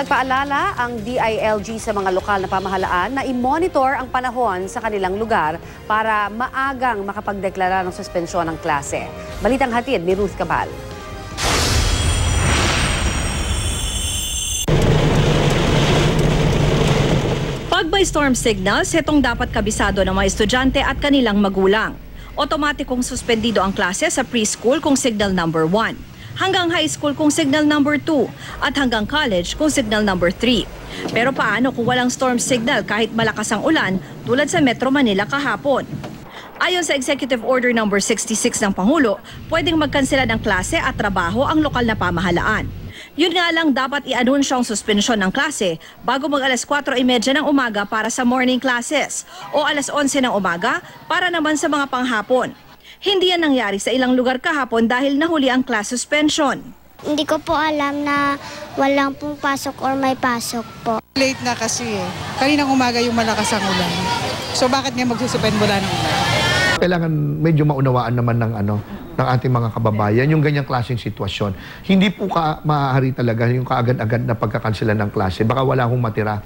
nagpaalala ang DILG sa mga lokal na pamahalaan na i-monitor ang panahon sa kanilang lugar para maagang makapagdeklara ng suspensyon ng klase. Balitang hatid ni Ruth Cabal. Pag may storm signals, itong dapat kabisado ng mga estudyante at kanilang magulang. Otomatikong suspendido ang klase sa preschool kung signal number 1, hanggang high school kung signal number 2, at hanggang college kung signal number 3. Pero paano kung walang storm signal kahit malakas ang ulan tulad sa Metro Manila kahapon? Ayon sa Executive Order No. 66 ng Pangulo, pwedeng magkansela ng klase at trabaho ang lokal na pamahalaan. Yun nga lang dapat i-anunsyo ang suspensyon ng klase bago mag alas 4.30 ng umaga para sa morning classes o alas 11 ng umaga para naman sa mga panghapon. Hindi yan nangyari sa ilang lugar kahapon dahil nahuli ang class suspension. Hindi ko po alam na walang pong pasok or may pasok po. Late na kasi eh. Kaninang umaga yung malakas ang ulan. So bakit nga magsususpend mula ng ulan? kailangan medyo maunawaan naman ng ano ng ating mga kababayan yung ganyang klaseng sitwasyon. Hindi po ka maaari talaga yung kaagad-agad na pagkakansela ng klase. Baka wala akong matira.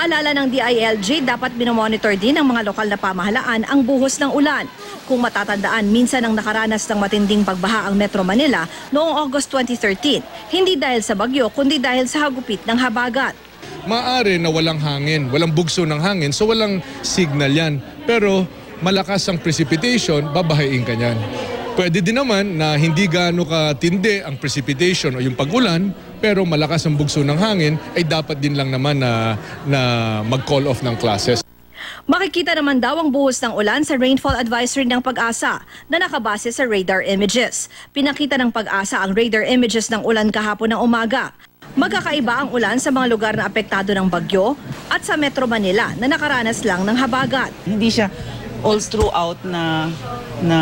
Paalala ng DILG, dapat minomonitor din ng mga lokal na pamahalaan ang buhos ng ulan. Kung matatandaan, minsan ang nakaranas ng matinding pagbaha ang Metro Manila noong August 2013. Hindi dahil sa bagyo, kundi dahil sa hagupit ng habagat. Maaari na walang hangin, walang bugso ng hangin, so walang signal yan. Pero malakas ang precipitation, babahain ka niyan. Pwede din naman na hindi gaano katindi ang precipitation o yung pag-ulan, pero malakas ang bugso ng hangin, ay dapat din lang naman na, na mag-call off ng classes. Makikita naman daw ang buhos ng ulan sa rainfall advisory ng pag-asa na nakabase sa radar images. Pinakita ng pag-asa ang radar images ng ulan kahapon ng umaga. Magkakaiba ang ulan sa mga lugar na apektado ng bagyo at sa Metro Manila na nakaranas lang ng habagat. Hindi siya all throughout na na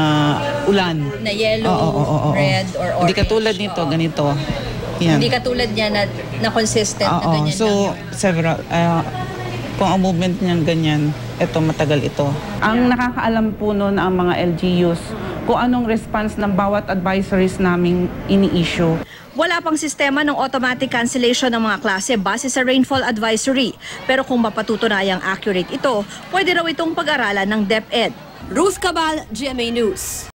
ulan. na yellow, Oo, oo, oo, oo. red, or orange. Hindi katulad nito, ganito. Yan. Hindi katulad niya na, na consistent na Oo, ganyan so lang. several ah, kung ang movement niyan ganyan, ito matagal ito. Ang nakakaalam po noon ang mga LGUs kung anong response ng bawat advisories naming ini-issue. Wala pang sistema ng automatic cancellation ng mga klase base sa rainfall advisory. Pero kung mapatutunayang accurate ito, pwede raw itong pag-aralan ng DepEd. Ruth Cabal, GMA News.